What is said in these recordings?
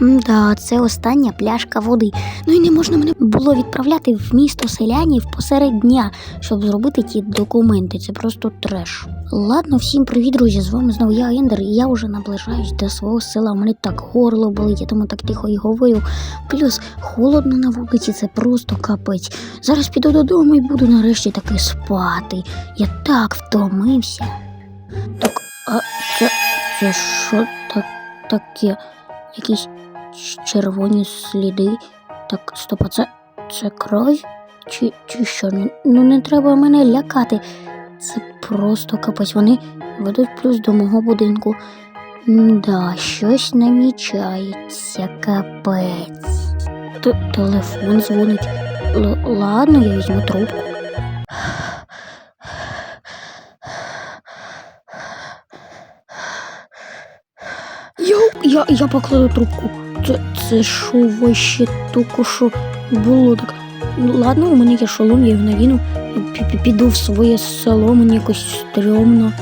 Да, це остання пляшка води. Ну і не можна мене було відправляти в місто селянів посеред дня, щоб зробити ті документи. Це просто треш. Ладно, всім привіт, друзі. З вами знову я Ендер, і я вже наближаюсь до свого села. У мене так горло болить, я тому так тихо і говорю. Плюс холодно на вулиці, це просто капець. Зараз піду додому і буду нарешті таки спати. Я так втомився. Так, а це, це що так, таке? Якісь червоні сліди. Так, стоп, це, це кров? Чи, чи що? Ну, ну не треба мене лякати. Це просто капець. Вони ведуть плюс до мого будинку. Да, щось намічається, капець. Т- телефон дзвонить. Л- ладно, я візьму трубку. Я, я, я покладу трубку. Це, що вообще тільки що було так. Ну, ладно, у мене є шолом, я його пі- Піду в своє село, мені якось стрьомно.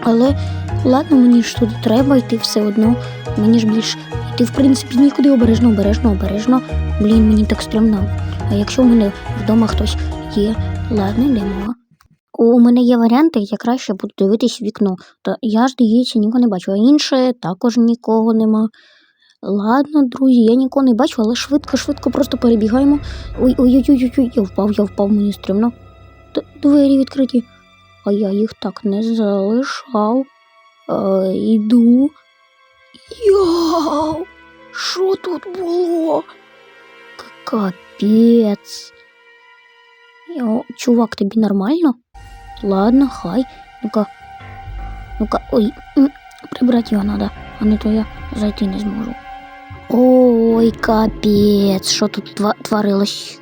Але ладно, мені ж туди треба йти все одно. Мені ж більш йти, в принципі, нікуди обережно, обережно, обережно. Блін, мені так стрьомно. А якщо в мене вдома хтось є, ладно, йдемо. У мене є варіанти, я краще буду дивитись вікно. Та я, здається, нікого не бачу, а інше також нікого нема. Ладно, друзі, я нікого не бачу, але швидко-швидко просто перебігаємо. Ой, ой, ой, ой, ой, я впав, я впав, мені стрімно. Двері відкриті. А я їх так не залишав. Е, іду. Яу! Що тут було? Капець. Йо, чувак, тобі нормально? Ладно, хай. Ну-ка. Ну-ка, ой, м, прибрати його надо, а не то я зайти не зможу. Ой, капець, що тут творилось?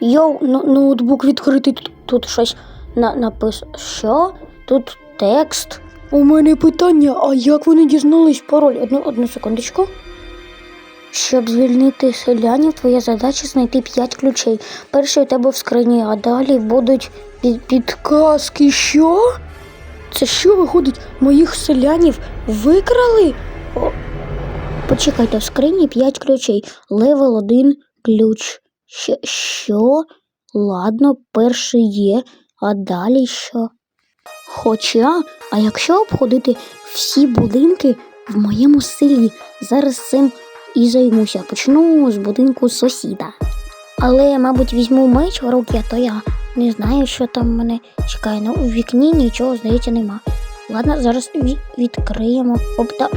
Йоу, ну, ноутбук відкритий, тут, тут щось на, написано. Що? Тут текст. У мене питання, а як вони дізнались пароль? Одну, одну секундочку. Щоб звільнити селянів, твоя задача знайти 5 ключей. Перший у тебе в скрині, а далі будуть під, підказки. Що? Це що виходить? Моїх селянів викрали? Почекайте, в скрині 5 ключей. Левел 1 ключ. Що? що? Ладно, перший є, а далі що? Хоча, а якщо обходити всі будинки в моєму селі, зараз цим і займуся. Почну з будинку сусіда. Але, мабуть, візьму меч в руки, а то я не знаю, що там мене чекає. Ну, у вікні нічого, здається, нема. Ладно, зараз ві- відкриємо. Опта.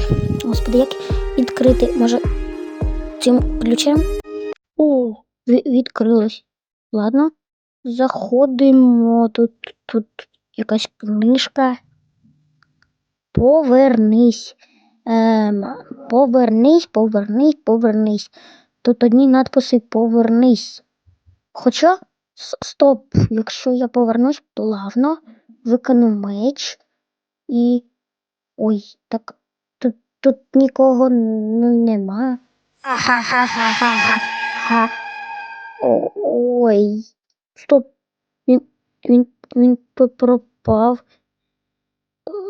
Господи, як відкрити? Може, цим ключем? О, відкрилось. Ладно. Заходимо. Тут, тут якась книжка. Повернись. Ем, повернись, повернись, повернись. Тут одні надписи повернись. Хоча, стоп, якщо я повернусь плавно, викину меч і. Ой, так тут, тут нікого н- нема. Ой, стоп. Він, він, він пропав.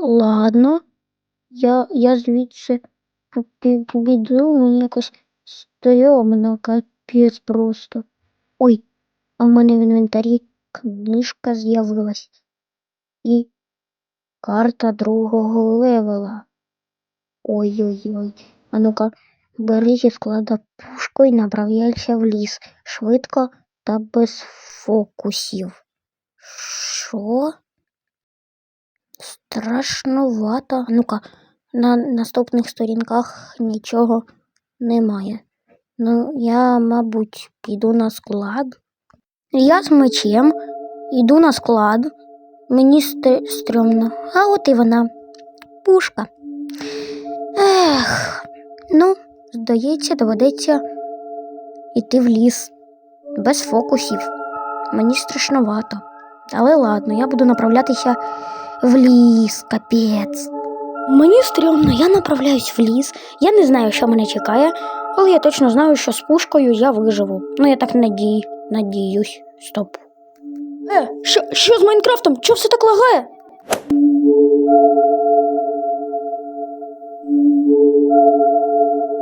Ладно. Я, я звідси піду, мені якось стрьомно, капець просто. Ой, а в мене в інвентарі книжка з'явилась. І карта другого левела. Ой-ой-ой. А ну-ка, бери зі склада пушку і направляйся в ліс. Швидко та без фокусів. Що? Страшнувато. А Ну-ка, на наступних сторінках нічого немає. Ну, я, мабуть, піду на склад. Я з мечем йду на склад. Мені стр- стрьомно. А от і вона. Пушка. Ех, ну, здається, доведеться йти в ліс. Без фокусів. Мені страшновато. Але ладно, я буду направлятися в ліс, капець. Мені стрьомно, я направляюсь в ліс. Я не знаю, що мене чекає, але я точно знаю, що з пушкою я виживу. Ну, я так надію, надіюсь. Стоп. Е, що, що з Майнкрафтом? Чого все так лагає?